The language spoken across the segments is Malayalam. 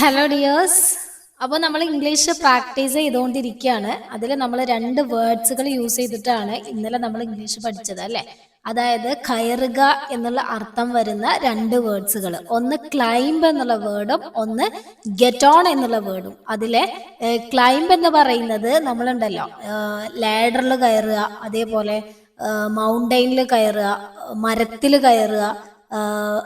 ഹലോ ഡിയേഴ്സ് അപ്പോൾ നമ്മൾ ഇംഗ്ലീഷ് പ്രാക്ടീസ് ചെയ്തുകൊണ്ടിരിക്കുകയാണ്. അതിൽ നമ്മൾ രണ്ട് വേർഡ്സുകൾ യൂസ് ചെയ്തിട്ടാണ് ഇന്നലെ നമ്മൾ ഇംഗ്ലീഷ് പഠിച്ചത് അല്ലേ? അതായത് കയറുക എന്നുള്ള അർത്ഥം വരുന്ന രണ്ട് വേർഡ്സുകൾ ഒന്ന് ക്ലൈംബ് എന്നുള്ള വേർഡും ഒന്ന് ഗെറ്റ് ഓൺ എന്നുള്ള വേർഡും അതിലെ ക്ലൈംബ് എന്ന് പറയുന്നത് നമ്മളുണ്ടല്ലോ ലാഡറിൽ കയറുക അതേപോലെ മൗണ്ടെയിനിൽ കയറുക മരത്തിൽ കയറുക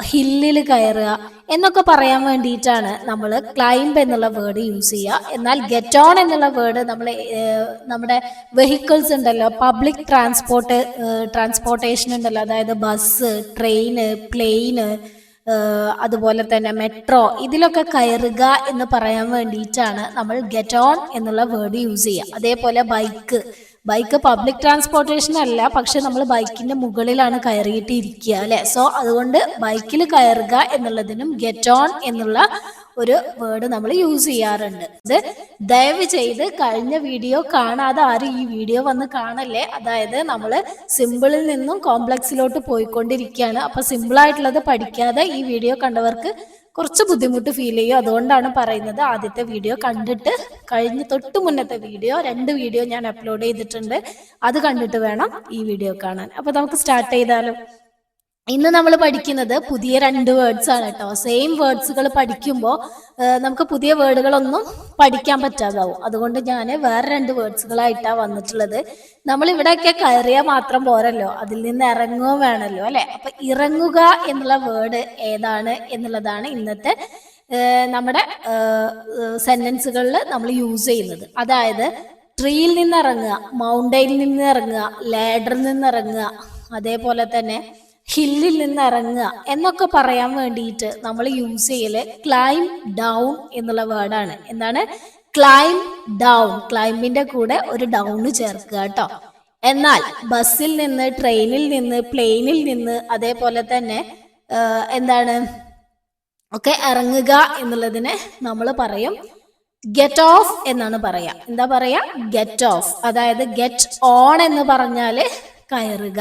ഹില്ലിൽ കയറുക എന്നൊക്കെ പറയാൻ വേണ്ടിയിട്ടാണ് നമ്മൾ ക്ലൈംബ് എന്നുള്ള വേർഡ് യൂസ് ചെയ്യുക. എന്നാൽ ഗെറ്റ് ഓൺ എന്നുള്ള വേർഡ് നമ്മൾ നമ്മുടെ വെഹിക്കിൾസ് ഉണ്ടല്ലോ പബ്ലിക് ട്രാൻസ്പോർട്ട് ട്രാൻസ്പോർട്ടേഷൻ ഉണ്ടല്ലോ അതായത് ബസ് ട്രെയിന് പ്ലെയിന് അതുപോലെ തന്നെ മെട്രോ ഇതിലൊക്കെ കയറുക എന്ന് പറയാൻ വേണ്ടിയിട്ടാണ് നമ്മൾ ഗെറ്റ് ഓൺ എന്നുള്ള വേർഡ് യൂസ് ചെയ്യുക. അതേപോലെ ബൈക്ക് ബൈക്ക് പബ്ലിക് ട്രാൻസ്പോർട്ടേഷൻ അല്ല പക്ഷെ നമ്മൾ ബൈക്കിന്റെ മുകളിലാണ് കയറിയിട്ട് ഇരിക്കുക അല്ലെ? സോ അതുകൊണ്ട് ബൈക്കിൽ കയറുക എന്നുള്ളതിനും ഗെറ്റ് ഓൺ എന്നുള്ള ഒരു വേർഡ് നമ്മൾ യൂസ് ചെയ്യാറുണ്ട്. ഇത് ദയവ് ചെയ്ത് കഴിഞ്ഞ വീഡിയോ കാണാതെ ആരും ഈ വീഡിയോ വന്ന് കാണല്ലേ? അതായത് നമ്മൾ സിമ്പിളിൽ നിന്നും കോംപ്ലക്സിലോട്ട് പോയിക്കൊണ്ടിരിക്കുകയാണ്. അപ്പൊ സിമ്പിൾ ആയിട്ടുള്ളത് പഠിക്കാതെ ഈ വീഡിയോ കണ്ടവർക്ക് കുറച്ച് ബുദ്ധിമുട്ട് ഫീൽ ചെയ്യും. അതുകൊണ്ടാണ് പറയുന്നത് ആദ്യത്തെ വീഡിയോ കണ്ടിട്ട് കഴിഞ്ഞ് തൊട്ട് മുന്നത്തെ വീഡിയോ രണ്ട് വീഡിയോ ഞാൻ അപ്ലോഡ് ചെയ്തിട്ടുണ്ട്. അത് കണ്ടിട്ട് വേണം ഈ വീഡിയോ കാണാൻ. അപ്പൊ നമുക്ക് സ്റ്റാർട്ട് ചെയ്താലും? ഇന്ന് നമ്മൾ പഠിക്കുന്നത് പുതിയ രണ്ട് വേർഡ്സ് ആണ് കേട്ടോ. സെയിം വേർഡ്സുകൾ പഠിക്കുമ്പോൾ നമുക്ക് പുതിയ വേർഡുകളൊന്നും പഠിക്കാൻ പറ്റാതാവും. അതുകൊണ്ട് ഞാൻ വേറെ രണ്ട് വേർഡ്സുകളായിട്ടാണ് വന്നിട്ടുള്ളത്. നമ്മൾ ഇവിടെയൊക്കെ കയറിയാൽ മാത്രം പോരല്ലോ. അതിൽ നിന്ന് ഇറങ്ങുകയും വേണമല്ലോ അല്ലെ? അപ്പൊ ഇറങ്ങുക എന്നുള്ള വേർഡ് ഏതാണ് എന്നുള്ളതാണ് ഇന്നത്തെ നമ്മുടെ സെന്റൻസുകളിൽ നമ്മൾ യൂസ് ചെയ്യുന്നത്. അതായത് ട്രീയിൽ നിന്ന് ഇറങ്ങുക മൗണ്ടൈനിൽ നിന്ന് ഇറങ്ങുക ലാഡറിൽ നിന്ന് ഇറങ്ങുക അതേപോലെ തന്നെ ഹില്ലിൽ നിന്ന് ഇറങ്ങുക എന്നൊക്കെ പറയാൻ വേണ്ടിയിട്ട് നമ്മൾ യൂസ് ചെയ്യൽ ക്ലൈം ഡൗൺ എന്നുള്ള വേർഡാണ്. എന്താണ്? ക്ലൈം ഡൗൺ ക്ലൈമ്പിന്റെ കൂടെ ഒരു ഡൗൺ ചേർക്കുക കേട്ടോ. എന്നാൽ ബസ്സിൽ നിന്ന് ട്രെയിനിൽ നിന്ന് പ്ലെയിനിൽ നിന്ന് അതേപോലെ തന്നെ എന്താണ്? ഒക്കെ ഇറങ്ങുക എന്നുള്ളതിനെ നമ്മൾ പറയും. ഗെറ്റ് ഓഫ് എന്നാണ് പറയാ. എന്താ പറയാ? ഗെറ്റ് ഓഫ് അതായത് ഗെറ്റ് ഓൺ എന്ന് പറഞ്ഞാൽ കയറുക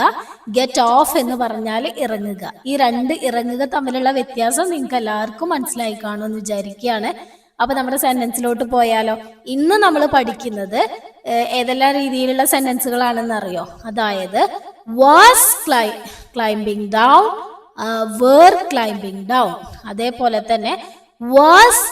ഗെറ്റ് ഓഫ് എന്ന് പറഞ്ഞാൽ ഇറങ്ങുക. ഈ രണ്ട് ഇറങ്ങുക തമ്മിലുള്ള വ്യത്യാസം നിങ്ങൾക്ക് എല്ലാവർക്കും മനസ്സിലായി കാണുമെന്ന് വിചാരിക്കുകയാണ്. അപ്പൊ നമ്മുടെ സെന്റൻസിലോട്ട് പോയാലോ? ഇന്ന് നമ്മൾ പഠിക്കുന്നത് ഏതെല്ലാം രീതിയിലുള്ള സെന്റൻസുകളാണെന്ന് അറിയോ അതായത് was ക്ലൈ climbing down were climbing down അതേപോലെ തന്നെ was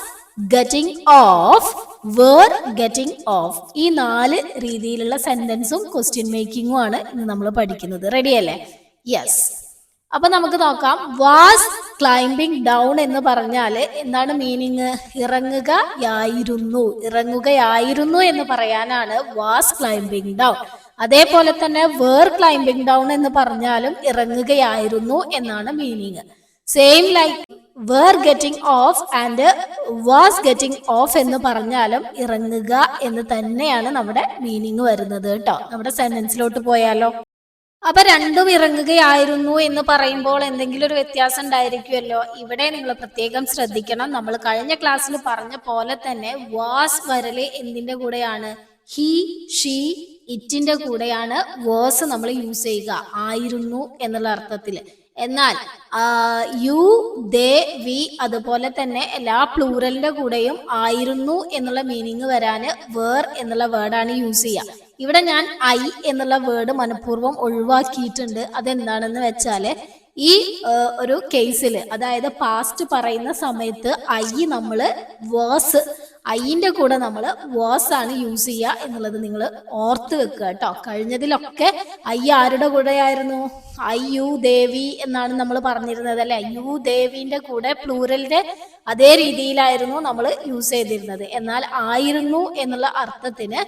getting off were getting off ഈ നാല് രീതിയിലുള്ള സെന്റൻസും ക്വസ്റ്റ്യൻ മേക്കിങ്ങും ആണ് ഇന്ന് നമ്മൾ പഠിക്കുന്നത്. റെഡി അല്ലേ? യെസ് അപ്പൊ നമുക്ക് നോക്കാം. വാസ് ക്ലൈംബിംഗ് ഡൗൺ എന്ന് പറഞ്ഞാൽ എന്താണ് മീനിങ് ഇറങ്ങുകയായിരുന്നു. ഇറങ്ങുകയായിരുന്നു എന്ന് പറയാനാണ് വാസ് ക്ലൈംബിംഗ് ഡൗൺ അതേപോലെ തന്നെ വേർ ക്ലൈംബിംഗ് ഡൗൺ എന്ന് പറഞ്ഞാലും ഇറങ്ങുകയായിരുന്നു എന്നാണ് meaning same like were getting off and was getting off എന്ന് പറഞ്ഞാലും ഇറങ്ങുക എന്ന് തന്നെയാണ് നമ്മുടെ മീനിങ് വരുന്നത് കേട്ടോ. നമ്മുടെ സെന്റൻസിലോട്ട് പോയാലോ? അപ്പൊ രണ്ടും ഇറങ്ങുകയായിരുന്നു എന്ന് പറയുമ്പോൾ എന്തെങ്കിലും ഒരു വ്യത്യാസം ഉണ്ടായിരിക്കുമല്ലോ? ഇവിടെ നിങ്ങൾ പ്രത്യേകം ശ്രദ്ധിക്കണം. നമ്മൾ കഴിഞ്ഞ ക്ലാസ്സിൽ പറഞ്ഞ പോലെ തന്നെ വാസ് വരൽ എന്തിന്റെ കൂടെയാണ്? ഹി ഷീ ഇറ്റിന്റെ കൂടെയാണ് വേഴ്സ് നമ്മൾ യൂസ് ചെയ്യുക. ആയിരുന്നു എന്നുള്ള അർത്ഥത്തിൽ. എന്നാൽ യു ദേ വി അതുപോലെ തന്നെ എല്ലാ പ്ലൂറലിന്റെ കൂടെയും ആയിരുന്നു എന്നുള്ള മീനിങ് വരാന് വേർ എന്നുള്ള വേർഡാണ് യൂസ് ചെയ്യുക. ഇവിടെ ഞാൻ ഐ എന്നുള്ള വേർഡ് മനഃപൂർവം ഒഴിവാക്കിയിട്ടുണ്ട്. അതെന്താണെന്ന് വെച്ചാൽ ഈ ഒരു കേസിൽ അതായത് പാസ്റ്റ് പറയുന്ന സമയത്ത് ഐ നമ്മൾ വേഴ്സ് ഐന്റെ കൂടെ നമ്മൾ വാസ് ആണ് യൂസ് ചെയ്യുക എന്നുള്ളത് നിങ്ങൾ ഓർത്ത് വെക്കുക കേട്ടോ. കഴിഞ്ഞതിലൊക്കെ ഐ ആരുടെ കൂടെയായിരുന്നു? ഐ യു ദേവി എന്നാണ് നമ്മൾ പറഞ്ഞിരുന്നത് അല്ലെ? യു ദേവിന്റെ കൂടെ പ്ലൂറലിന്റെ അതേ രീതിയിലായിരുന്നു നമ്മൾ യൂസ് ചെയ്തിരുന്നത്. എന്നാൽ ആയിരുന്നു എന്നുള്ള അർത്ഥത്തിന്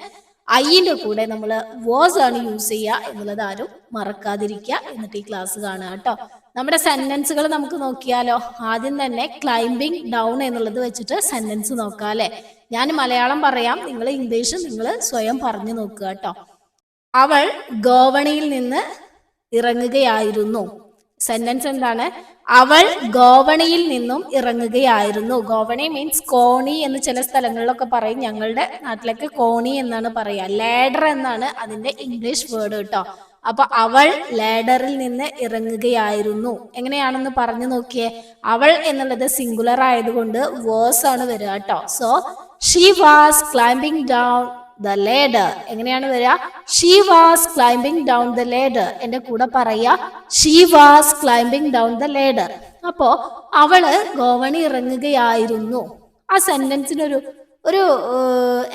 ഐന്റെ കൂടെ നമ്മൾ വാസ് ആണ് യൂസ് ചെയ്യുക എന്നുള്ളത് ആരും മറക്കാതിരിക്കുക. എന്നിട്ട് ഈ ക്ലാസ് കാണുക കേട്ടോ. നമ്മുടെ സെന്റൻസുകൾ നമുക്ക് നോക്കിയാലോ? ആദ്യം തന്നെ ക്ലൈംബിംഗ് ഡൗൺ എന്നുള്ളത് വെച്ചിട്ട് സെന്റൻസ് നോക്കാം അല്ലെ? ഞാൻ മലയാളം പറയാം നിങ്ങൾ ഇംഗ്ലീഷ് നിങ്ങൾ സ്വയം പറഞ്ഞു നോക്കുക കേട്ടോ. അവൾ ഗോവണിയിൽ നിന്ന് ഇറങ്ങുകയായിരുന്നു. സെന്റൻസ് എന്താണ്? അവൾ ഗോവണിയിൽ നിന്നും ഇറങ്ങുകയായിരുന്നു. ഗോവണി മീൻസ് കോണി എന്ന് ചില സ്ഥലങ്ങളിലൊക്കെ പറയും. ഞങ്ങളുടെ നാട്ടിലൊക്കെ കോണി എന്നാണ് പറയുക ലാഡർ എന്നാണ് അതിന്റെ ഇംഗ്ലീഷ് വേർഡ് കേട്ടോ. അപ്പൊ അവൾ ലാഡറിൽ നിന്ന് ഇറങ്ങുകയായിരുന്നു. എങ്ങനെയാണെന്ന് പറഞ്ഞു നോക്കിയേ. അവൾ എന്നുള്ളത് സിംഗുലർ ആയതുകൊണ്ട് വേഴ്സ് ആണ് വരിക കേട്ടോ. So she was climbing down the ladder എങ്ങനെയാണ് വരിക? She was climbing down the ladder എന്റെ കൂടെ പറയാ she was climbing down the ladder അപ്പോ അവൾ ഗോവണി ഇറങ്ങുകയായിരുന്നു. ആ സെന്റൻസിനൊരു ഒരു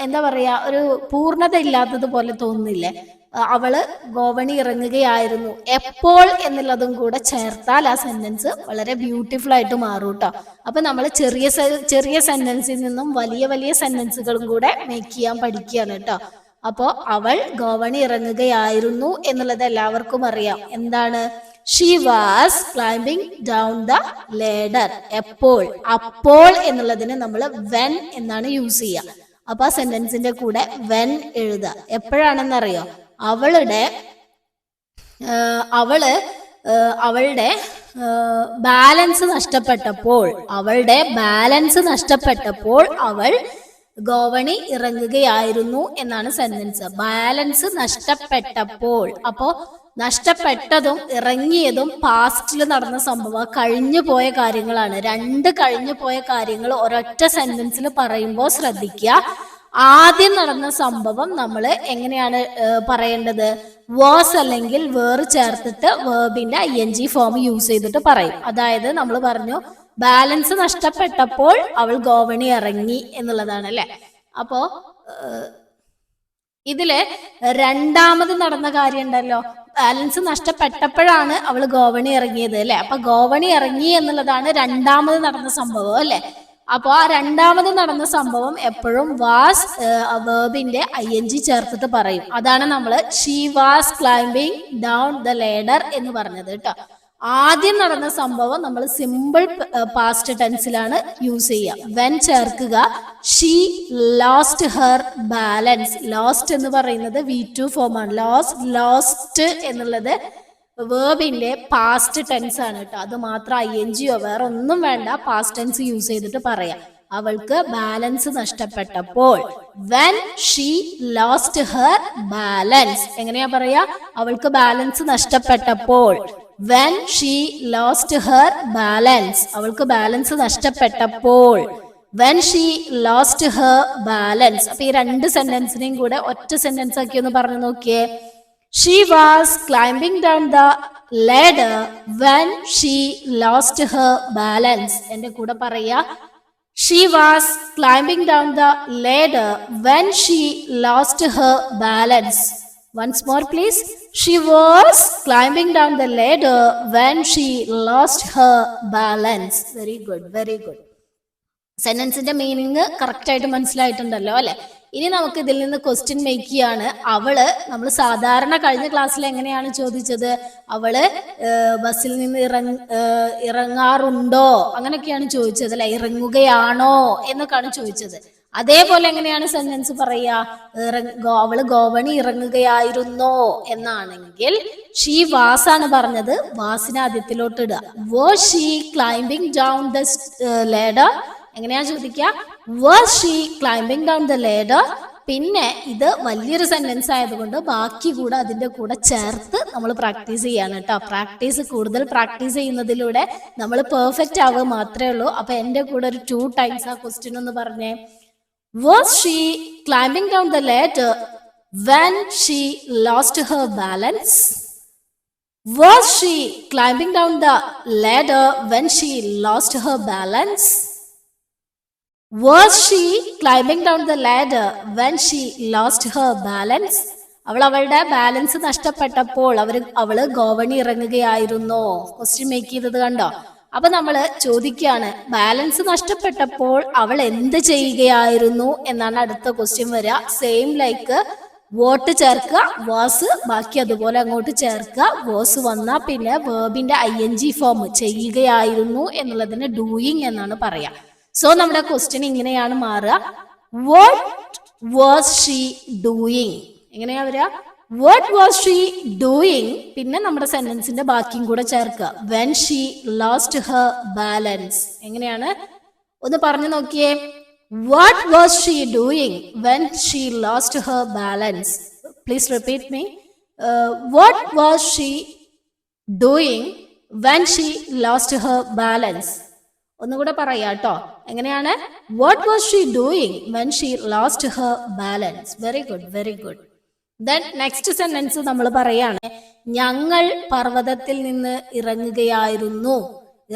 എന്താ പറയാ ഒരു പൂർണത ഇല്ലാത്തത് പോലെ തോന്നുന്നില്ലേ? അവൾ ഗോവണി ഇറങ്ങുകയായിരുന്നു. എപ്പോൾ എന്നുള്ളതും കൂടെ ചേർത്താൽ ആ സെന്റൻസ് വളരെ ബ്യൂട്ടിഫുൾ ആയിട്ട് മാറും കേട്ടോ അപ്പൊ നമ്മൾ ചെറിയ ചെറിയ സെന്റൻസിൽ നിന്നും വലിയ വലിയ സെന്റൻസുകളും കൂടെ മേക്ക് ചെയ്യാൻ പഠിക്കുകയാണ് കേട്ടോ അപ്പോ അവൾ ഗോവണി ഇറങ്ങുകയായിരുന്നു എന്നുള്ളത് എല്ലാവർക്കും അറിയാം. എന്താണ്? She was climbing down the ladder എപ്പോൾ? അപ്പോൾ എന്നുള്ളതിന് നമ്മൾ വെൻ എന്നാണ് യൂസ് ചെയ്യുക. അപ്പൊ ആ സെന്റൻസിന്റെ കൂടെ വെൻ എഴുതുക. എപ്പോഴാണെന്നറിയോ? അവളുടെ അവൾ അവളുടെ ബാലൻസ് നഷ്ടപ്പെട്ടപ്പോൾ അവളുടെ ബാലൻസ് നഷ്ടപ്പെട്ടപ്പോൾ അവൾ ഗോവണി ഇറങ്ങുകയായിരുന്നു എന്നാണ് സെന്റൻസ്. ബാലൻസ് നഷ്ടപ്പെട്ടപ്പോൾ അപ്പോ നഷ്ടപ്പെട്ടതും ഇറങ്ങിയതും പാസ്റ്റിൽ നടന്ന സംഭവം കഴിഞ്ഞു പോയ കാര്യങ്ങളാണ്. രണ്ട് കഴിഞ്ഞു പോയ കാര്യങ്ങൾ ഒരൊറ്റ സെന്റൻസിൽ പറയുമ്പോൾ ശ്രദ്ധിക്കുക ആദ്യം നടന്ന സംഭവം നമ്മൾ എങ്ങനെയാണ് പറയേണ്ടത്? വാസ് അല്ലെങ്കിൽ വേർ ചേർത്തിട്ട് വേർബിന്റെ I N G form use ചെയ്തിട്ട് പറയും. അതായത് നമ്മൾ പറഞ്ഞു ബാലൻസ് നഷ്ടപ്പെട്ടപ്പോൾ അവൾ ഗോവണി ഇറങ്ങി എന്നുള്ളതാണ് അല്ലെ? അപ്പോ ഇതിൽ രണ്ടാമത് നടന്ന കാര്യം ഉണ്ടല്ലോ. ബാലൻസ് നഷ്ടപ്പെട്ടപ്പോഴാണ് അവൾ ഗോവണി ഇറങ്ങിയത് അല്ലെ? അപ്പൊ ഗോവണി ഇറങ്ങി എന്നുള്ളതാണ് രണ്ടാമത് നടന്ന സംഭവം അല്ലെ? അപ്പൊ ആ രണ്ടാമത് നടന്ന സംഭവം എപ്പോഴും വാസ് വേബിന്റെ ഐ എൻ ജി ചേർത്തിട്ട് പറയും. അതാണ് നമ്മൾ she was climbing down the ladder എന്ന് പറഞ്ഞത് കേട്ടോ. ആദ്യം നടന്ന സംഭവം നമ്മൾ സിമ്പിൾ പാസ്റ്റ് ടെൻസിലാണ് യൂസ് ചെയ്യുക. വെൻ ചേർക്കുക she lost her balance lost എന്ന് പറയുന്നത് വി ടു ഫോമാണ് ലോസ് ലോസ്റ്റ് എന്നുള്ളത് വേർബിന്റെ പാസ്റ്റ് ടെൻസ് ആണ് കേട്ടോ. അത് മാത്രം ഐ എൻ ജിയോ വേറെ ഒന്നും വേണ്ട. പാസ്റ്റ് ടെൻസ് യൂസ് ചെയ്തിട്ട് പറയാം. അവൾക്ക് balance നഷ്ടപ്പെട്ടപ്പോൾ when she lost her balance എങ്ങനെയാ പറയാ? അവൾക്ക് balance നഷ്ടപ്പെട്ടപ്പോൾ when she lost her balance അവൾക്ക് balance നഷ്ടപ്പെട്ടപ്പോൾ when she lost her balance അപ്പൊ ഈ രണ്ട് സെന്റൻസിനെയും കൂടെ ഒറ്റ സെന്റൻസ് ആക്കി ഒന്ന് പറഞ്ഞു നോക്കിയേ. She was climbing down the ladder when she lost her balance എന്റെ കൂടെ പറയുക. She was climbing down the ladder when she lost her balance once more please she was climbing down the ladder when she lost her balance very good very good സെന്റൻസിന്റെ meaning correct ആയിട്ട് മനസ്സിലായിട്ടുണ്ടല്ലോ അല്ലെ? ഇനി നമുക്ക് ഇതിൽ നിന്ന് ക്വസ്റ്റ്യൻ മേക്ക് ചെയ്യാണ്. അവൾ നമ്മൾ സാധാരണ കഴിഞ്ഞ ക്ലാസ്സിൽ എങ്ങനെയാണ് ചോദിച്ചത്? അവൾ ബസ്സിൽ നിന്ന് ഇറങ്ങ ഇറങ്ങാറുണ്ടോ? അങ്ങനെയൊക്കെയാണ് ചോദിച്ചത് അല്ലെ? ഇറങ്ങുകയാണോ? എന്നൊക്കെയാണ് ചോദിച്ചത്. അതേപോലെ എങ്ങനെയാണ് സെന്റൻസ് പറയാ? അവൾ ഗോവണി ഇറങ്ങുകയായിരുന്നോ? എന്നാണെങ്കിൽ ഷീ വാസ് ആണ് പറഞ്ഞത്. വാസിനെ ആദ്യത്തിലോട്ട് ഇടുക. Was she climbing down the ladder എങ്ങനെയാ ചോദിക്കുക? Was she climbing down the ladder പിന്നെ ഇത് വലിയൊരു സെന്റൻസ് ആയതുകൊണ്ട് ബാക്കി കൂടെ അതിന്റെ കൂടെ ചേർത്ത് നമ്മൾ പ്രാക്ടീസ് ചെയ്യാണ് കേട്ടോ. പ്രാക്ടീസ് കൂടുതൽ പ്രാക്ടീസ് ചെയ്യുന്നതിലൂടെ നമ്മൾ പെർഫെക്റ്റ് ആവുക മാത്രമേ ഉള്ളൂ. അപ്പൊ എന്റെ കൂടെ ഒരു ടു ടൈംസ് ആ ക്വസ്റ്റ്യൻ ഒന്ന് പറഞ്ഞേ. Was she climbing down the ladder when she lost her balance was she climbing down the ladder when she lost her balance? Was she climbing down the ladder when she lost her balance അവൾ അവളുടെ ബാലൻസ് നഷ്ടപ്പെട്ടപ്പോൾ അവർ അവൾ ഗോവണി ഇറങ്ങുകയായിരുന്നോ. ക്വസ്റ്റ്യൻ മേക്ക് ചെയ്തത് കണ്ടോ? അപ്പൊ നമ്മൾ ചോദിക്കുകയാണ് ബാലൻസ് നഷ്ടപ്പെട്ടപ്പോൾ അവൾ എന്ത് ചെയ്യുകയായിരുന്നു എന്നാണ് അടുത്ത ക്വസ്റ്റ്യൻ വരിക. സെയിം ലൈക്ക് വോട്ട് ചേർക്കുക വാസ് ബാക്കി അതുപോലെ അങ്ങോട്ട് ചേർക്കുക വാസ് വന്നാൽ പിന്നെ വേർബിന്റെ ഐ എൻ ജി ഫോം ചെയ്യുകയായിരുന്നു എന്നുള്ളതിന് ഡൂയിങ് എന്നാണ് പറയാ. സോ നമ്മുടെ ക്വസ്റ്റ്യൻ ഇങ്ങനെയാണ് മാറുക. വാട്ട് വാസ് ഷീ ഡൂയിങ് എങ്ങനെയാ വരിക? വാട്ട് വാസ് ഷീ ഡൂയിങ് പിന്നെ നമ്മുടെ സെന്റൻസിന്റെ ബാക്കിയും കൂടെ ചേർക്കുക. When she lost her balance എങ്ങനെയാണ്? ഒന്ന് പറഞ്ഞു നോക്കിയേ. What was she doing when she lost her balance please repeat me what was she doing when she lost her balance ഒന്നുകൂടെ പറയാ കേട്ടോ എങ്ങനെയാണ്? What was she doing when she lost her balance very good very good then next sentence നമ്മൾ പറയാണ് ഞങ്ങൾ പർവതത്തിൽ നിന്ന് ഇറങ്ങുകയായിരുന്നു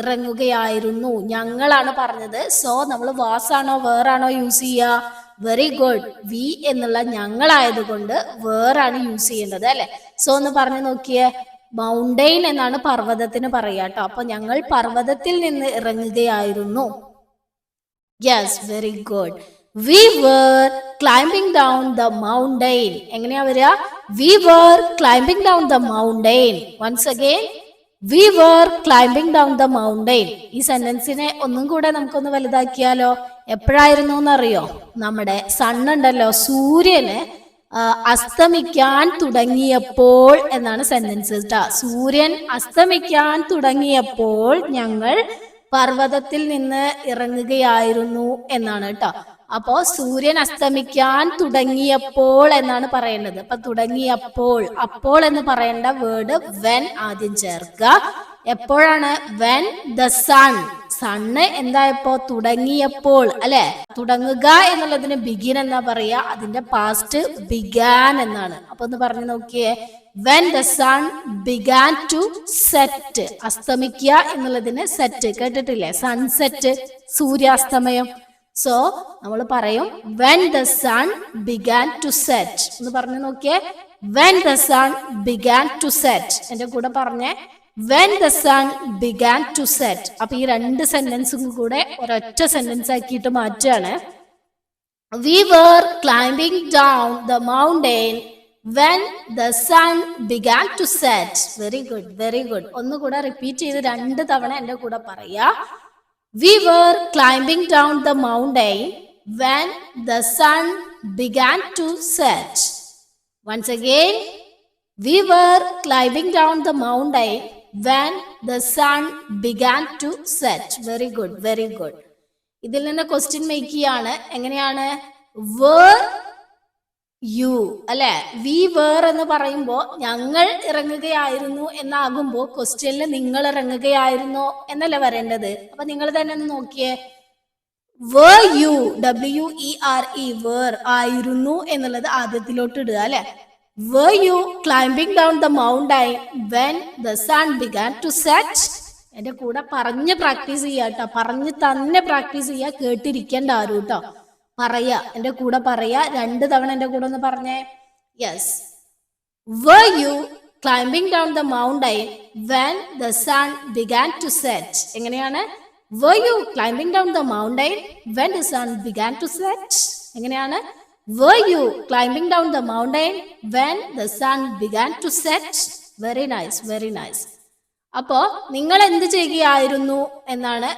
ഇറങ്ങുകയായിരുന്നു. ഞങ്ങളാണ് പറഞ്ഞത്. സോ നമ്മൾ വാസാണോ വേറാണോ യൂസ് ചെയ്യുക വെരി ഗുഡ് വി എന്നുള്ള ഞങ്ങളായതുകൊണ്ട് വേറാണ് യൂസ് ചെയ്യേണ്ടത് അല്ലെ? സോ ഒന്ന് പറഞ്ഞു നോക്കിയേ. മൗണ്ടെയിൻ എന്നാണ് പർവതത്തിന് പറയാട്ടോ അപ്പൊ ഞങ്ങൾ പർവതത്തിൽ നിന്ന് ഇറങ്ങുകയായിരുന്നു. Yes very good we were climbing down the mountain എങ്ങനെയാ വരിക? We were climbing down the mountain once again we were climbing down the mountain ഈ സെന്റൻസിനെ ഒന്നും കൂടെ നമുക്കൊന്ന് വലുതാക്കിയാലോ? എപ്പോഴായിരുന്നു എന്നറിയോ? നമ്മുടെ സണ്ണുണ്ടല്ലോ സൂര്യന് അസ്തമിക്കാൻ തുടങ്ങിയപ്പോൾ എന്നാണ് സെന്റൻസ് കേട്ടോ സൂര്യൻ അസ്തമിക്കാൻ തുടങ്ങിയപ്പോൾ ഞങ്ങൾ പർവതത്തിൽ നിന്ന് ഇറങ്ങുകയായിരുന്നു എന്നാണ് കേട്ടോ. അപ്പോ സൂര്യൻ അസ്തമിക്കാൻ തുടങ്ങിയപ്പോൾ എന്നാണ് പറയേണ്ടത് അപ്പൊ തുടങ്ങിയപ്പോൾ അപ്പോൾ എന്ന് പറയേണ്ട വേർഡ് വെൻ ആദ്യം ചേർക്കുക. എപ്പോഴാണ്? വെൻ ദ സൺ സണ്ണ് എന്തായപ്പോ? തുടങ്ങിയപ്പോൾ അല്ലെ? തുടങ്ങുക എന്നുള്ളതിന് ബിഗിൻ എന്നാ പറയാ അതിന്റെ പാസ്റ്റ് ബിഗാൻ എന്നാണ്. അപ്പൊ ഒന്ന് പറഞ്ഞു നോക്കിയേ. When the sun began to set അസ്തമിക്കുക എന്നുള്ളതിന് സെറ്റ് കേട്ടിട്ടില്ലേ? സൺസെറ്റ് സൂര്യാസ്തമയം. സോ നമ്മൾ പറയും when the sun began to set എന്ന് പറഞ്ഞു നോക്കിയേ. When the sun began to set എന്റെ കൂടെ പറഞ്ഞേ. When the sun began to set അപ്പൊ ഈ രണ്ട് സെന്റൻസും കൂടെ ഒരൊറ്റ സെന്റൻസ് ആക്കിയിട്ട് മാറ്റുകയാണ്. We were climbing down the mountain when the sun began to set very good very good ഒന്നുകൂടെ റിപ്പീറ്റ് ചെയ്ത് രണ്ട് തവണ എന്റെ കൂടെ പറയാ. We were climbing down the mountain when the sun began to set once again we were climbing down the mountain when the sun began to set very good very good ഇതിൽ നിന്ന് ക്വസ്റ്റ്യൻ മേക്ക് ചെയ്യാണ്. എങ്ങനെയാണ്? വേർ യു അല്ലെ? വി വേർ എന്ന് പറയുമ്പോ ഞങ്ങൾ ഇറങ്ങുകയായിരുന്നു എന്നാകുമ്പോ ക്വസ്റ്റ്യനിൽ നിങ്ങൾ ഇറങ്ങുകയായിരുന്നോ എന്നല്ല വരേണ്ടത്? അപ്പൊ നിങ്ങൾ തന്നെ ഒന്ന് നോക്കിയേ. Were you W E R E were ആയിരുന്നു എന്നുള്ളത് ആദ്യത്തിലോട്ട് ഇടുക അല്ലെ? Were you climbing down the mountain when the sun began to set. എന്റെ കൂടെ പറഞ്ഞ് പ്രാക്ടീസ് ചെയ്യാട്ടോ പറഞ്ഞ് തന്നെ പ്രാക്ടീസ് ചെയ്യാ കേട്ടിരിക്കേണ്ട ആരും കേട്ടോ. പറയാ എന്റെ കൂടെ പറയാ രണ്ട് തവണ എന്റെ കൂടെ ഒന്ന് പറഞ്ഞേ yes Were you climbing down the mountain when the sun began to set? എങ്ങനെയാണ് Were you climbing down the mountain when the sun began to set? എങ്ങനെയാണ് Were you climbing down the mountain when the sun began to set? Very nice, very nice. അപ്പോ നിങ്ങൾ എന്ത് ചെയ്യുകയായിരുന്നു എന്നാണ്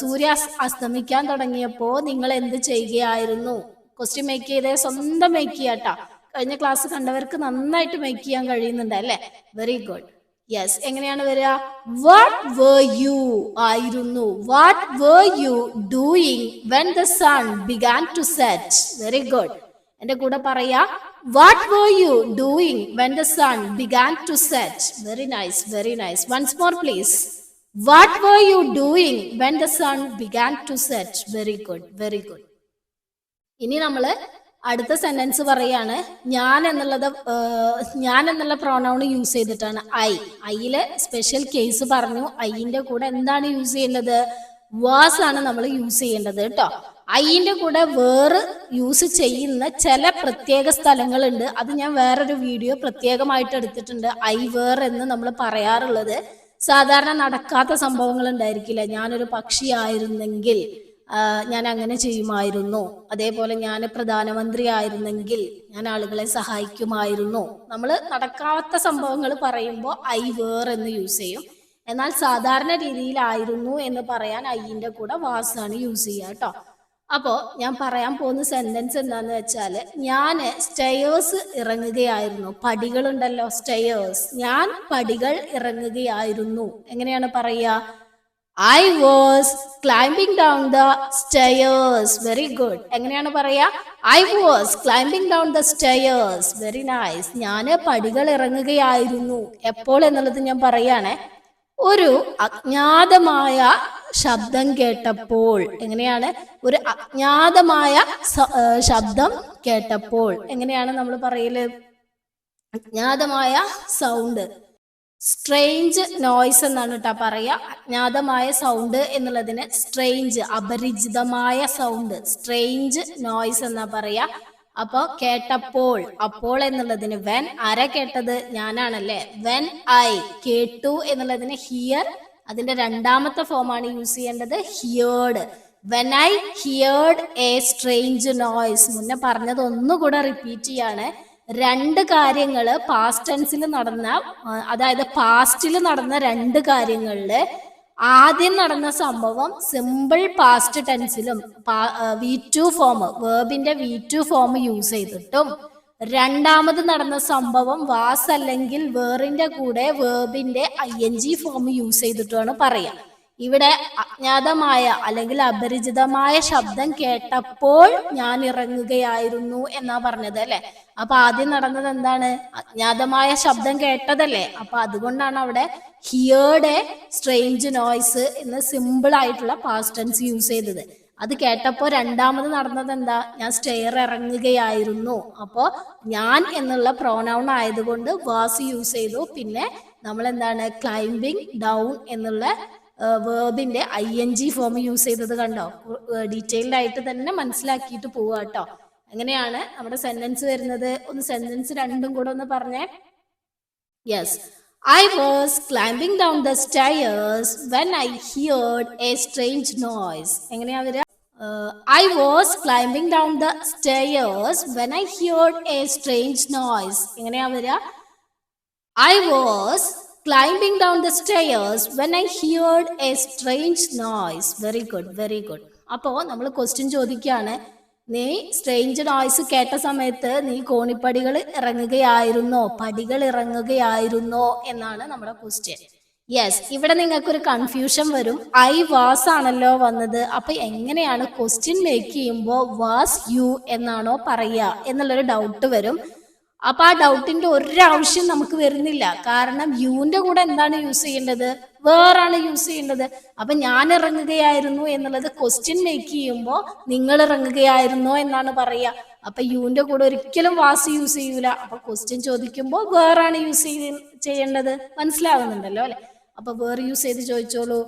സൂര്യ അസ്തമിക്കാൻ തുടങ്ങിയപ്പോ നിങ്ങൾ എന്ത് ചെയ്യുകയായിരുന്നു? ക്വസ്റ്റ്യൻ മേക്ക് ചെയ്തേ സ്വന്തം മേക്ക് ചെയ്യാട്ടാ കഴിഞ്ഞ ക്ലാസ് കണ്ടവർക്ക് നന്നായിട്ട് മേക്ക് ചെയ്യാൻ കഴിയുന്നുണ്ട് അല്ലേ? വെരി ഗുഡ് യെസ് എങ്ങനെയാണ് വരിക വാട്ട് വർ യു ആയിരുന്നു. What were you doing when the sun began to set very good എന്റെ കൂടെ പറയാ. What were you doing when the sun began to set very nice very nice once more please what were you doing when the sun began to set very good very good ഇനി നമ്മൾ അടുത്ത സെന്റൻസ് പറയാണ്. ഞാൻ എന്നുള്ളത് ഞാൻ എന്നുള്ള പ്രോണൗൺ യൂസ് ചെയ്തിട്ടാണ് ഐ ഐയിൽ സ്പെഷ്യൽ കേസ് പറഞ്ഞു. ഐയിന്റെ കൂടെ എന്താണ് യൂസ് ചെയ്യേണ്ടത് വാസ് ആണ് നമ്മൾ യൂസ് ചെയ്യേണ്ടത് കേട്ടോ ഐന്റെ കൂടെ വേറെ യൂസ് ചെയ്യുന്ന ചില പ്രത്യേക സ്ഥലങ്ങളുണ്ട്. അത് ഞാൻ വേറൊരു വീഡിയോ പ്രത്യേകമായിട്ട് എടുത്തിട്ടുണ്ട്. ഐ വേർ എന്ന് നമ്മൾ പറയാറുള്ളത്. സാധാരണ നടക്കാത്ത സംഭവങ്ങൾ ഉണ്ടായിരിക്കില്ല. ഞാനൊരു പക്ഷിയായിരുന്നെങ്കിൽ ഞാൻ അങ്ങനെ ചെയ്യുമായിരുന്നു. അതേപോലെ ഞാൻ പ്രധാനമന്ത്രി ആയിരുന്നെങ്കിൽ ഞാൻ ആളുകളെ സഹായിക്കുമായിരുന്നു. നമ്മൾ നടക്കാത്ത സംഭവങ്ങൾ പറയുമ്പോൾ ഐ വേർ എന്ന് യൂസ് ചെയ്യും. എന്നാൽ സാധാരണ രീതിയിലായിരുന്നു എന്ന് പറയാൻ ഐന്റെ കൂടെ വാസാണ് യൂസ് ചെയ്യുക കേട്ടോ. അപ്പോ ഞാൻ പറയാൻ പോകുന്ന സെന്റൻസ് എന്താന്ന് വെച്ചാൽ ഞാൻ സ്റ്റെയേഴ്സ് ഇറങ്ങുകയായിരുന്നു. പടികളുണ്ടല്ലോ സ്റ്റെയേഴ്സ് ഞാൻ പടികൾ ഇറങ്ങുകയായിരുന്നു. എങ്ങനെയാണ് പറയുക? I was climbing down the stairs very good എങ്ങനെയാണ് പറയാ I was climbing down the stairs very nice ഞാൻ പടികൾ ഇറങ്ങുകയായിരുന്നു. എപ്പോൾ എന്നുള്ളത് ഞാൻ പറയാണേ ഒരു അജ്ഞാതമായ ശബ്ദം കേട്ടപ്പോൾ എങ്ങനെയാണ്? ഒരു അജ്ഞാതമായ ശബ്ദം കേട്ടപ്പോൾ എങ്ങനെയാണ് നമ്മൾ പറയൽ? അജ്ഞാതമായ സൗണ്ട്. സ്ട്രെയിഞ്ച് നോയ്സ് എന്നാണ് കേട്ടോ പറയുക. അജ്ഞാതമായ സൗണ്ട് എന്നുള്ളതിന് സ്ട്രെയിഞ്ച് അപരിചിതമായ സൗണ്ട്. സ്ട്രെയിഞ്ച് നോയ്സ് എന്നാ പറയാ അപ്പോ കേട്ടപ്പോൾ അപ്പോൾ എന്നുള്ളതിന് വെൻ ആരാ കേട്ടത്? ഞാനാണല്ലേ. വെൻ ഐ കേട്ടു എന്നുള്ളതിന് ഹിയർ അതിന്റെ രണ്ടാമത്തെ ഫോമാണ് യൂസ് ചെയ്യേണ്ടത് heard when I heard a strange noise മുന്നേ പറഞ്ഞത് ഒന്നുകൂടെ റിപ്പീറ്റ് ചെയ്യാണ്. രണ്ട് കാര്യങ്ങൾ പാസ്റ്റ് ടെൻസിൽ നടന്ന അതായത് പാസ്റ്റിൽ നടന്ന രണ്ട് കാര്യങ്ങളിൽ ആദ്യം നടന്ന സംഭവം സിമ്പിൾ പാസ്റ്റ് ടെൻസിലും വി ടു ഫോം വേർബിന്റെ വി ടു ഫോം യൂസ് ചെയ്തിട്ടും. രണ്ടാമത് നടന്ന സംഭവം വാസ് അല്ലെങ്കിൽ വേറിന്റെ കൂടെ വേർബിന്റെ I N G form use ചെയ്തിട്ടുമാണ് പറയാം. ഇവിടെ അജ്ഞാതമായ അല്ലെങ്കിൽ അപരിചിതമായ ശബ്ദം കേട്ടപ്പോൾ ഞാൻ ഇറങ്ങുകയായിരുന്നു എന്നാ പറഞ്ഞത് അല്ലെ? അപ്പൊ ആദ്യം നടന്നത് എന്താണ്? അജ്ഞാതമായ ശബ്ദം കേട്ടതല്ലേ? അപ്പൊ അതുകൊണ്ടാണ് അവിടെ ഹിയേർഡ് എ സ്ട്രേഞ്ച് നോയ്സ് എന്ന് സിമ്പിൾ ആയിട്ടുള്ള പാസ്റ്റ് ടെൻസ് യൂസ് ചെയ്തത്. അത് കേട്ടപ്പോ രണ്ടാമത് നടന്നത് എന്താ? ഞാൻ സ്റ്റെയർ ഇറങ്ങുകയായിരുന്നു. അപ്പോ ഞാൻ എന്നുള്ള പ്രോനൗൺ ആയതുകൊണ്ട് വാസ് യൂസ് ചെയ്തു. പിന്നെ നമ്മൾ എന്താണ്? ക്ലൈംബിംഗ് ഡൗൺ എന്നുള്ള വേർബിന്റെ I N G form use ചെയ്തത് കണ്ടോ? ഡീറ്റെയിൽഡ് ആയിട്ട് തന്നെ മനസ്സിലാക്കിയിട്ട് പോവുക കേട്ടോ അങ്ങനെയാണ് നമ്മുടെ സെന്റൻസ് വരുന്നത്? ഒന്ന് സെന്റൻസ് രണ്ടും കൂടെ ഒന്ന് പറഞ്ഞേ. Yes I was climbing down the stairs when I heard a strange noise എങ്ങനെയാ വരിക I was climbing down the stairs when I heard a strange noise എങ്ങനെയാ വരിക I was climbing down the stairs when I heard a strange noise. Very good, very good. അപ്പോൾ നമ്മൾ ക്വസ്റ്റ്യൻ ചോദിക്കുകയാണ് നീ സ്ട്രേഞ്ച് നോയ്സ് കേട്ട സമയത്ത് നീ കോണിപ്പടികൾ ഇറങ്ങുകയായിരുന്നോ? പടികൾ ഇറങ്ങുകയായിരുന്നോ? എന്നാണ് നമ്മുടെ ക്വസ്റ്റ്യൻ യെസ് ഇവിടെ നിങ്ങൾക്ക് ഒരു കൺഫ്യൂഷൻ വരും. ഐ വാസ് ആണല്ലോ വന്നത്. അപ്പൊ എങ്ങനെയാണ് ക്വസ്റ്റ്യൻ മേക്ക് ചെയ്യുമ്പോൾ വാസ് യു എന്നാണോ പറയുക എന്നുള്ളൊരു ഡൗട്ട് വരും. അപ്പൊ ആ ഡൗട്ടിന്റെ ഒരാവശ്യം നമുക്ക് വരുന്നില്ല. കാരണം യുവിന്റെ കൂടെ എന്താണ് യൂസ് ചെയ്യേണ്ടത്? വേറാണ് യൂസ് ചെയ്യേണ്ടത്? അപ്പൊ ഞാൻ ഇറങ്ങുകയായിരുന്നു എന്നുള്ളത് ക്വസ്റ്റ്യൻ മേക്ക് ചെയ്യുമ്പോൾ നിങ്ങൾ ഇറങ്ങുകയായിരുന്നോ എന്നാണ് പറയുക. അപ്പൊ യുവിന്റെ കൂടെ ഒരിക്കലും വാസ് യൂസ് ചെയ്യൂല. അപ്പൊ ക്വസ്റ്റ്യൻ ചോദിക്കുമ്പോൾ വേറാണ് യൂസ് ചെയ്യേണ്ടത്? മനസ്സിലാവുന്നുണ്ടല്ലോ അല്ലെ? അപ്പൊ വേർ യൂസ് ചെയ്ത് ചോദിച്ചോളൂ.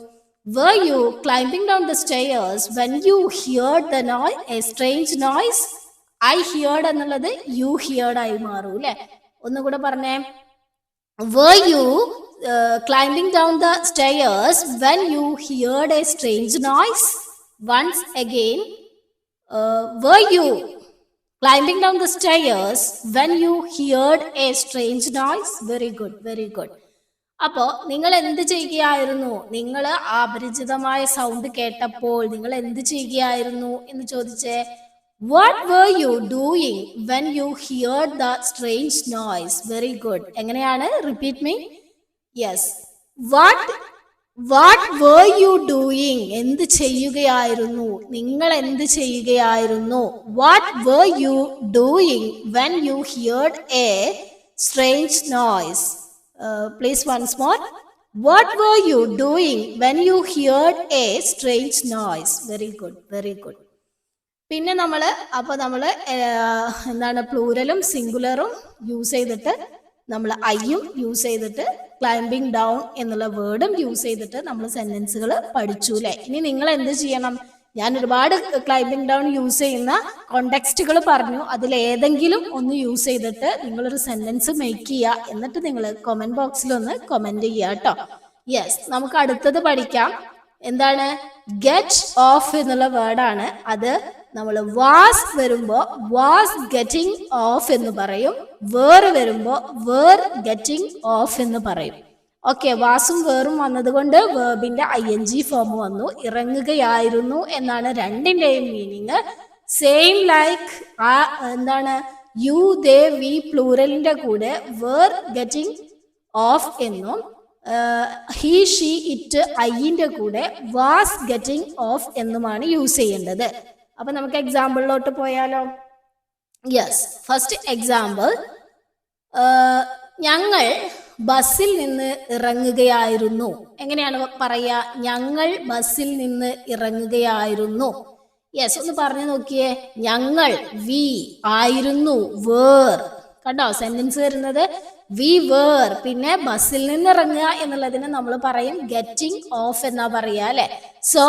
Where you climbing down the stairs when you hear the noise a strange noise? I heard എന്നുള്ളത് യു ഹിയേർഡ് ആയി മാറും അല്ലെ ഒന്നുകൂടെ പറഞ്ഞേ were you uh, climbing down the stairs when you heard a strange noise once again uh, were you climbing down the stairs when you heard a strange noise very good very good അപ്പോ നിങ്ങൾ എന്ത് ചെയ്യുകയായിരുന്നു നിങ്ങൾ അപരിചിതമായ സൗണ്ട് കേട്ടപ്പോൾ നിങ്ങൾ എന്ത് ചെയ്യുകയായിരുന്നു എന്ന് ചോദിച്ചേ what were you doing when you hear the strange noise very good എങ്ങനെയാണ്? Repeat me yes what what were you doing എന്ത് ചെയ്യുകയായിരുന്നു? നിങ്ങൾ എന്ത് ചെയ്യുകയായിരുന്നു? What were you doing when you heard a strange noise please once more what were you doing when you heard a strange noise very good very good പിന്നെ നമ്മൾ അപ്പോൾ നമ്മൾ എന്താണ് പ്ലൂരലും സിംഗുലറും യൂസ് ചെയ്തിട്ട് നമ്മൾ ഐയും യൂസ് ചെയ്തിട്ട് ക്ലൈംബിംഗ് ഡൗൺ എന്നുള്ള വേർഡും യൂസ് ചെയ്തിട്ട് നമ്മൾ സെന്റൻസുകൾ പഠിച്ചു അല്ലേ ഇനി നിങ്ങൾ എന്ത് ചെയ്യണം? ഞാൻ ഒരുപാട് ക്ലൈംബിംഗ് ഡൗൺ യൂസ് ചെയ്യുന്ന കോണ്ടെക്സ്റ്റുകൾ പറഞ്ഞു. അതിൽ ഏതെങ്കിലും ഒന്ന് യൂസ് ചെയ്തിട്ട് നിങ്ങളൊരു സെന്റൻസ് മേക്ക് ചെയ്യുക എന്നിട്ട് നിങ്ങൾ കൊമന്റ് ബോക്സിൽ ഒന്ന് കൊമന്റ് ചെയ്യുക കേട്ടോ യെസ് നമുക്ക് അടുത്തത് പഠിക്കാം. എന്താണ്? ഗെറ്റ് ഓഫ് എന്നുള്ള വേർഡാണ് അത് നമ്മൾ വാസ് വരുമ്പോ വാസ് ഗെറ്റിംഗ് ഓഫ് എന്ന് പറയും. വേർ വരുമ്പോ വേർ ഗെറ്റിംഗ് ഓഫ് എന്ന് പറയും. ഓക്കെ വാസും വേറും വന്നതുകൊണ്ട് വേർബിന്റെ ഐ എൻ ജി ഫോം വന്നു. ഇറങ്ങുകയായിരുന്നു എന്നാണ് രണ്ടിന്റെയും മീനിങ് സെയിം ലൈക്ക് ആ എന്താണ്? യു ദേ വി പ്ലൂറലിന്റെ കൂടെ വേർ ഗെറ്റിംഗ് ഓഫ് എന്നും ഹി ഷീ ഇറ്റ് ഐന്റെ കൂടെ വാസ് ഗെറ്റിംഗ് ഓഫ് എന്നുമാണ് യൂസ് ചെയ്യേണ്ടത്. അപ്പൊ നമുക്ക് എക്സാമ്പിളിലോട്ട് പോയാലോ? യെസ് ഫസ്റ്റ് എക്സാമ്പിൾ ഞങ്ങൾ ബസ്സിൽ നിന്ന് ഇറങ്ങുകയായിരുന്നു. എങ്ങനെയാണ് പറയുക ഞങ്ങൾ ബസ്സിൽ നിന്ന് ഇറങ്ങുകയായിരുന്നു. യെസ് ഒന്ന് പറഞ്ഞു നോക്കിയേ. ഞങ്ങൾ വി ആയിരുന്നു വേർ കണ്ടോ? സെന്റൻസ് വരുന്നത് വി വേർ പിന്നെ ബസ്സിൽ നിന്ന് ഇറങ്ങുക എന്നുള്ളതിന് നമ്മൾ പറയും ഗെറ്റിംഗ് ഓഫ് എന്നാ പറയുക അല്ലെ? So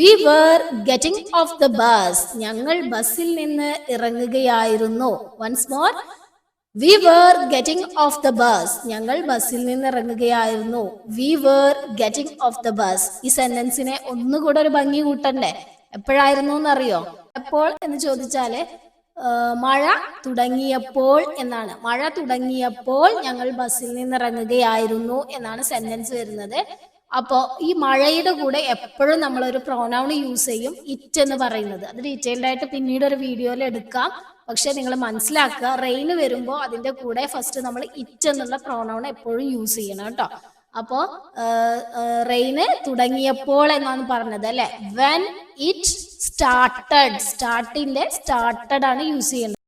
we were getting off the bus ഞങ്ങൾ ബസ്സിൽ നിന്ന് ഇറങ്ങുകയായിരുന്നു. Once more we were getting off the bus ഞങ്ങൾ ബസ്സിൽ നിന്ന് ഇറങ്ങുകയായിരുന്നു. We were getting off the bus ഈ സെന്റൻസിനെ ഒന്നുകൂടെ ഒരു ഭംഗി കൂട്ടണ്ടേ? എപ്പോഴായിരുന്നു എന്നറിയോ? എപ്പോൾ എന്ന് ചോദിച്ചാൽ മഴ തുടങ്ങിയപ്പോൾ എന്നാണ്. മഴ തുടങ്ങിയപ്പോൾ ഞങ്ങൾ ബസ്സിൽ നിന്ന് ഇറങ്ങുകയായിരുന്നു എന്നാണ് സെന്റൻസ് വരുന്നത്. അപ്പോ ഈ മഴയുടെ കൂടെ എപ്പോഴും നമ്മൾ ഒരു പ്രോനൗൺ യൂസ് ചെയ്യും ഇറ്റ് എന്ന് പറയുന്നത്. അത് ഡീറ്റെയിൽഡ് ആയിട്ട് പിന്നീട് ഒരു വീഡിയോയിൽ എടുക്കാം. പക്ഷെ നിങ്ങൾ മനസ്സിലാക്കുക റെയിന് വരുമ്പോൾ അതിന്റെ കൂടെ ഫസ്റ്റ് നമ്മൾ ഇറ്റ് എന്നുള്ള പ്രോനൗൺ എപ്പോഴും യൂസ് ചെയ്യണം കേട്ടോ. അപ്പോ റെയിന് തുടങ്ങിയപ്പോൾ എന്നാണ് പറഞ്ഞത് അല്ലെ? വെൻ ഇറ്റ് സ്റ്റാർട്ടഡ് സ്റ്റാർട്ടിന്റെ സ്റ്റാർട്ടഡ് ആണ് യൂസ് ചെയ്യുന്നത്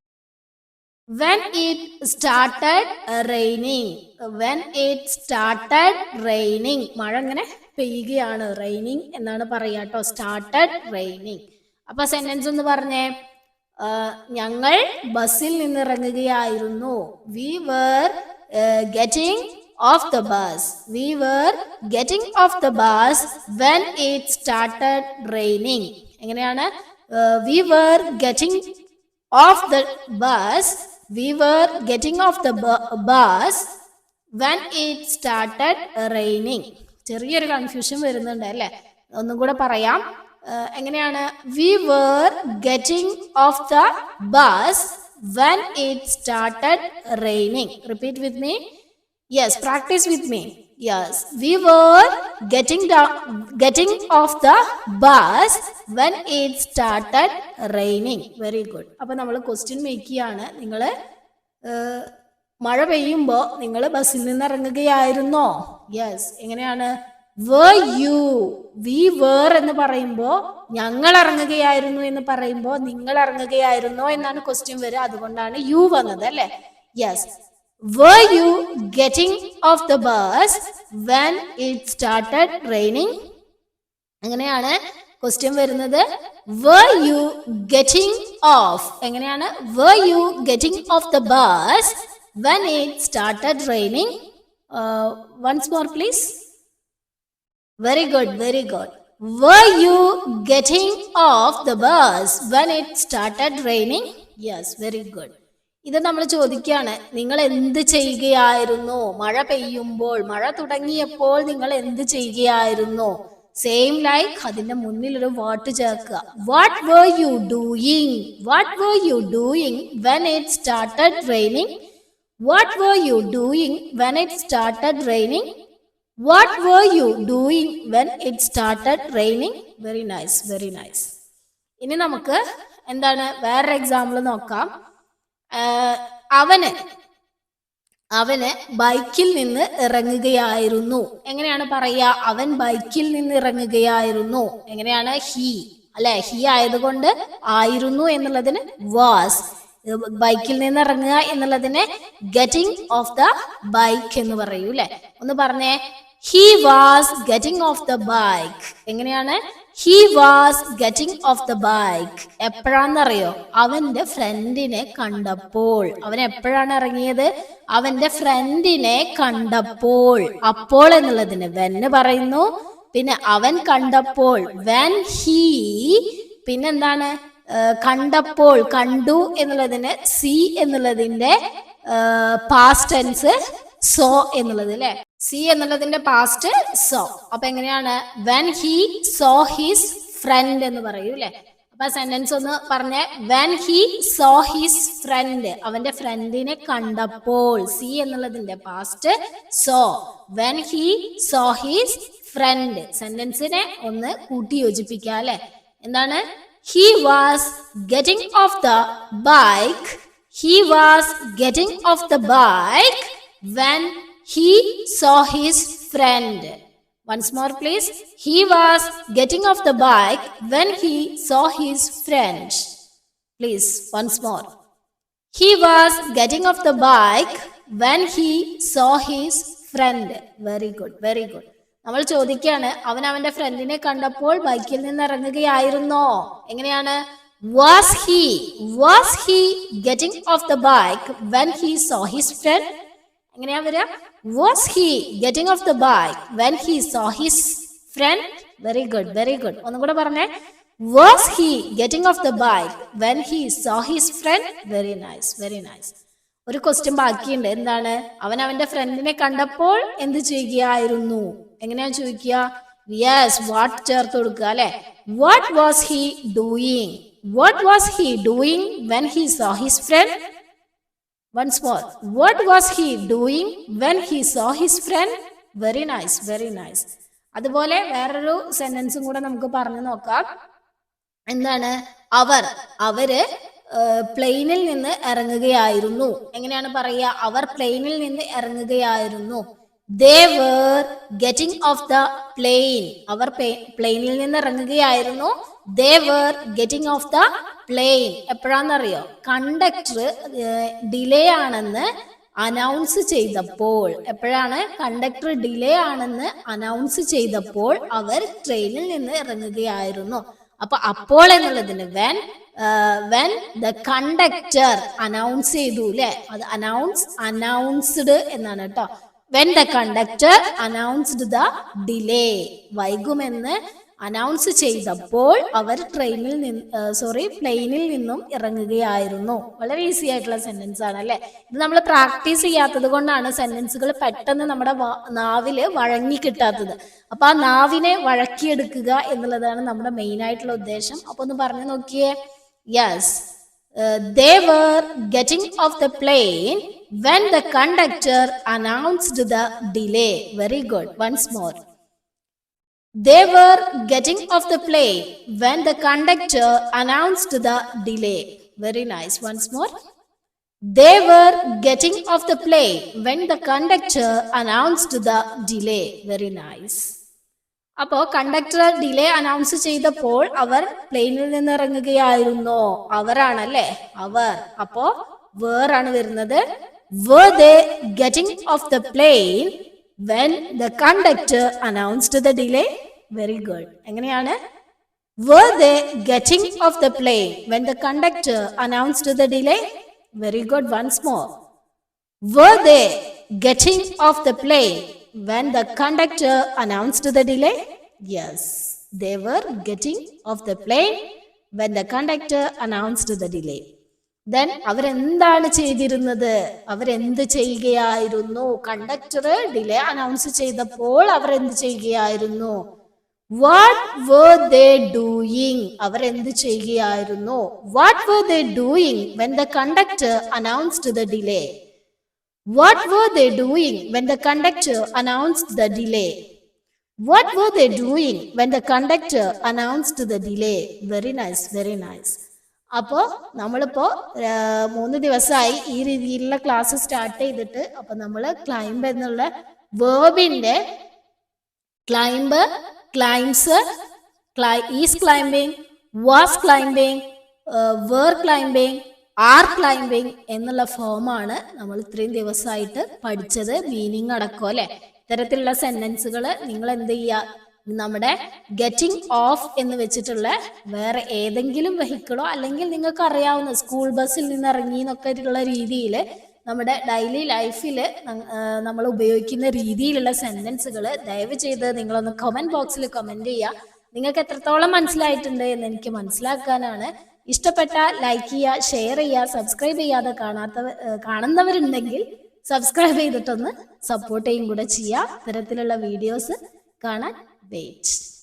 when it started raining when it started raining മഴ ഇങ്ങനെ പെയ്യുകയാണ് റെയിനിങ് എന്നാണ് പറയുക കേട്ടോ. സ്റ്റാർട്ടഡ് റെയിനിങ് അപ്പൊ സെന്റൻസ് ഒന്ന് പറഞ്ഞേ. ഞങ്ങൾ ബസ്സിൽ നിന്നിറങ്ങുകയായിരുന്നു. We were getting off the bus. We were getting off the bus when it started raining. എങ്ങനെയാണ്? We were getting off the bus we were getting off the bus when it started raining ചെറിയൊരു കൺഫ്യൂഷൻ വരുന്നുണ്ട് അല്ലേ? ഒന്നും കൂടെ പറയാം. ഏഹ് എങ്ങനെയാണ്? We were getting off the bus when it started raining repeat with me yes with me. Yes, we were getting down, getting off the bus when it started raining. Very good. അപ്പൊ നമ്മൾ ക്വസ്റ്റ്യൻ മേക്ക് ചെയ്യാണ്. നിങ്ങൾ മഴ പെയ്യുമ്പോൾ നിങ്ങൾ ബസ്സിൽ നിന്ന് ഇറങ്ങുകയായിരുന്നോ യെസ് എങ്ങനെയാണ്? വേ യു വി വേർ എന്ന് പറയുമ്പോൾ ഞങ്ങൾ ഇറങ്ങുകയായിരുന്നു എന്ന് പറയുമ്പോൾ നിങ്ങൾ ഇറങ്ങുകയായിരുന്നോ എന്നാണ് ക്വസ്റ്റ്യൻ വരിക. അതുകൊണ്ടാണ് യു വന്നത് അല്ലെ? Yes were you getting off the bus when it started raining എങ്ങനെയാണ് ക്വസ്റ്റ്യൻ വരുന്നത് were you getting off എങ്ങനെയാണ് were you getting off the bus when it started raining uh, once more please very good very good were you getting off the bus when it started raining yes very good ഇത് നമ്മൾ ചോദിക്കുകയാണ് നിങ്ങൾ എന്ത് ചെയ്യുകയായിരുന്നു? മഴ പെയ്യുമ്പോൾ മഴ തുടങ്ങിയപ്പോൾ നിങ്ങൾ എന്ത് ചെയ്യുകയായിരുന്നു? സെയിം ലൈക്ക് അതിന്റെ മുന്നിൽ ഒരു വാട്ട് ചേർക്കുക. What were you doing what were you doing when it started raining what were you doing when it started raining what were you doing when it started raining very nice very nice ഇനി നമുക്ക് എന്താണ് വേറൊരു എക്സാമ്പിൾ നോക്കാം. അവന്. അവന് ബൈക്കിൽ നിന്ന് ഇറങ്ങുകയായിരുന്നു. എങ്ങനെയാണ് പറയുക? അവൻ ബൈക്കിൽ നിന്ന് ഇറങ്ങുകയായിരുന്നു. എങ്ങനെയാണ്? ഹി അല്ലെ? ഹി ആയതുകൊണ്ട് ആയിരുന്നു എന്നുള്ളതിന് വാസ്. ബൈക്കിൽ നിന്ന് ഇറങ്ങുക എന്നുള്ളതിന് ഗെറ്റിംഗ് ഓഫ് ദ ബൈക്ക് എന്ന് പറയൂ അല്ലെ ഒന്ന് പറഞ്ഞേ. He was getting off the bike. എങ്ങനെയാണ്? He was getting off the bike എപ്പോഴാണെന്നറിയോ? അവന്റെ ഫ്രണ്ടിനെ കണ്ടപ്പോൾ. അവൻ എപ്പോഴാണ് ഇറങ്ങിയത്? അവന്റെ ഫ്രണ്ടിനെ കണ്ടപ്പോൾ. അപ്പോൾ എന്നുള്ളതിന് വെന്ന് പറയുന്നു. പിന്നെ അവൻ കണ്ടപ്പോൾ. വെൻ ഹീ പിന്നെന്താണ്? കണ്ടപ്പോൾ കണ്ടു എന്നുള്ളതിന് സി എന്നുള്ളതിന്റെ പാസ്റ്റ് ടെൻസ് സോ എന്നുള്ളത് അല്ലെ സി എന്നുള്ളതിന്റെ പാസ്റ്റ് സോ അപ്പൊ എങ്ങനെയാണ്? When he saw his friend എന്ന് പറയൂ അല്ലെ? അപ്പൊ സെന്റൻസ് ഒന്ന് പറഞ്ഞ. When he saw his friend അവന്റെ ഫ്രണ്ടിനെ കണ്ടപ്പോൾ. സി എന്നുള്ളതിന്റെ past saw when he saw his friend സെന്റൻസിനെ ഒന്ന് കൂട്ടി യോജിപ്പിക്കുക അല്ലെ? എന്താണ്? He was getting off the bike he was getting off the bike when he saw his friend. Once more, please. He was getting off the bike when he saw his friend. Please, once more. He was getting off the bike when he saw his friend. Very good, very good. നമ്മൾ ചോദിക്കുകയാണ് അവൻ അവന്റെ ഫ്രണ്ടിനെ കണ്ടപ്പോൾ ബൈക്കിൽ നിന്ന് ഇറങ്ങുകയായിരുന്നോ എങ്ങനെയാണ് was he was he getting off the bike when he saw his friend എങ്ങനെയാ വരിക? Was he getting off the bike when he saw his friend very good very good ഒന്നും കൂടെ പറഞ്ഞേ. Was he getting off the bike when he saw his friend very nice very nice ഒരു ക്വസ്റ്റ്യൻ ബാക്കിയുണ്ട്. എന്താണ്? അവൻ അവന്റെ ഫ്രണ്ടിനെ കണ്ടപ്പോൾ എന്ത് ചെയ്യുകയായിരുന്നു? എങ്ങനെയാ ചോദിക്കുക? യെസ് വാട്ട് ചേർത്ത് കൊടുക്കുക അല്ലെ? What was he doing what was he doing when he saw his friend once more what was he doing when he saw his friend very nice very nice അതുപോലെ വേറൊരു സെന്റൻസും കൂടെ നമുക്ക് പറഞ്ഞു നോക്കാം. എന്താണ്? അവർ അവർ പ്ലെയിനിൽ നിന്ന് ഇറങ്ങുകയായിരുന്നു. എങ്ങനെയാണ് പറയുക? അവർ പ്ലെയിനിൽ നിന്ന് ഇറങ്ങുകയായിരുന്നു. ഗെറ്റിംഗ് ഓഫ് ദ പ്ലെയിൻ അവർ പ്ലെയിനിൽ നിന്ന് ഇറങ്ങുകയായിരുന്നു they were getting off the plane എപ്പോഴാണെന്നറിയോ conductor delay ആണെന്ന് അനൗൺസ് ചെയ്തപ്പോൾ. എപ്പോഴാണ്? കണ്ടക്ടർ ഡിലേ ആണെന്ന് അനൗൺസ് ചെയ്തപ്പോൾ അവർ ട്രെയിനിൽ നിന്ന് ഇറങ്ങുകയായിരുന്നു. അപ്പൊ അപ്പോൾ എന്നുള്ളതിന് when when the conductor announce ചെയ്തു അല്ലെ അത് അനൗൺസ് അനൗൺസ്ഡ് എന്നാണ് കേട്ടോ when the conductor announced the delay വൈകുമെന്ന് announce ചെയ്തപ്പോൾ അവർ ട്രെയിനിൽ നിന്ന് സോറി പ്ലെയിനിൽ നിന്നും ഇറങ്ങുകയായിരുന്നു. വളരെ ഈസി ആയിട്ടുള്ള സെന്റൻസ് ആണ് അല്ലെ? ഇത് നമ്മൾ പ്രാക്ടീസ് ചെയ്യാത്തത് കൊണ്ടാണ് സെന്റൻസുകൾ പെട്ടെന്ന് നമ്മുടെ നാവിൽ വഴങ്ങി കിട്ടാത്തത്. അപ്പൊ ആ നാവിനെ വഴക്കിയെടുക്കുക എന്നുള്ളതാണ് നമ്മുടെ മെയിൻ ആയിട്ടുള്ള ഉദ്ദേശം. അപ്പൊ ഒന്ന് പറഞ്ഞു നോക്കിയേ. Yes they were getting off the plane when the conductor announced the delay very good once more they were getting off the plane when the conductor announced the delay very nice once more they were getting off the plane when the conductor announced the delay very nice അപ്പോ കണ്ടക്ടർ ഡിലേ അനൗൺസ് ചെയ്തപ്പോൾ അവർ പ്ലെയിനിൽ നിന്ന് ഇറങ്ങുകയായിരുന്നോ അവരാണല്ലേ അവർ അപ്പോ വേറാണ് വരുന്നത് were they getting off the plane when the conductor announced the delay very good എങ്ങനെയാണ് were they getting off the plane when the conductor announced the delay very good once more were they getting off the plane when the conductor announced the delay? Yes, they were getting off the plane when the conductor announced the delay. Then അവരെന്താണ് ചെയ്തിരുന്നത് അവരെന്ത് ചെയ്യുകയായിരുന്നു കണ്ടക്ടർ ഡിലേ അനൗൺസ് ചെയ്തപ്പോൾ അവർ എന്ത് ചെയ്യുകയായിരുന്നു വാട്ട് they doing അവർ എന്ത് ചെയ്യുകയായിരുന്നു what were they doing when the conductor announced the delay What were they doing when the conductor announced the delay? What were they doing when the conductor announced the delay? Very nice, very nice. അപ്പോൾ നമ്മളിപ്പോ മൂന്ന് ദിവസമായി ഈ രീതിയിലുള്ള ക്ലാസ് സ്റ്റാർട്ട് ചെയ്തിട്ട് അപ്പോൾ നമ്മൾ ക്ലൈംബ് എന്നുള്ള വേർബിന്റെ climb climbs is climbing was climbing were climbing are climbing എന്നുള്ള ഫോമാണ് നമ്മൾ ഇത്രയും ദിവസമായിട്ട് പഠിച്ചത് മീനിങ് അടക്കം അല്ലെ? ഇത്തരത്തിലുള്ള സെന്റൻസുകൾ നിങ്ങൾ എന്ത് ചെയ്യുക നമ്മുടെ ഗെറ്റിംഗ് ഓഫ് എന്ന് വെച്ചിട്ടുള്ള വേറെ ഏതെങ്കിലും വെഹിക്കിളോ അല്ലെങ്കിൽ നിങ്ങൾക്ക് അറിയാവുന്ന സ്കൂൾ ബസ്സിൽ നിന്ന് ഇറങ്ങി എന്നൊക്കെ ഉള്ള രീതിയിൽ നമ്മുടെ ഡെയിലി ലൈഫിൽ നമ്മൾ ഉപയോഗിക്കുന്ന രീതിയിലുള്ള സെന്റൻസുകൾ ദയവ് ചെയ്ത് നിങ്ങളൊന്ന് കമന്റ് ബോക്സിൽ കമന്റ് ചെയ്യുക നിങ്ങൾക്ക് എത്രത്തോളം മനസ്സിലായിട്ടുണ്ട് എന്ന് എനിക്ക് മനസ്സിലാക്കാനാണ്. ഇഷ്ടപ്പെട്ട ലൈക്ക് ചെയ്യുക ഷെയർ ചെയ്യുക സബ്സ്ക്രൈബ് ചെയ്യാതെ കാണാത്തവർ കാണുന്നവരുണ്ടെങ്കിൽ സബ്സ്ക്രൈബ് ചെയ്തിട്ടൊന്ന് സപ്പോർട്ട് ചെയ്യും കൂടെ ചെയ്യുക ഇത്തരത്തിലുള്ള വീഡിയോസ് കാണാൻ dates.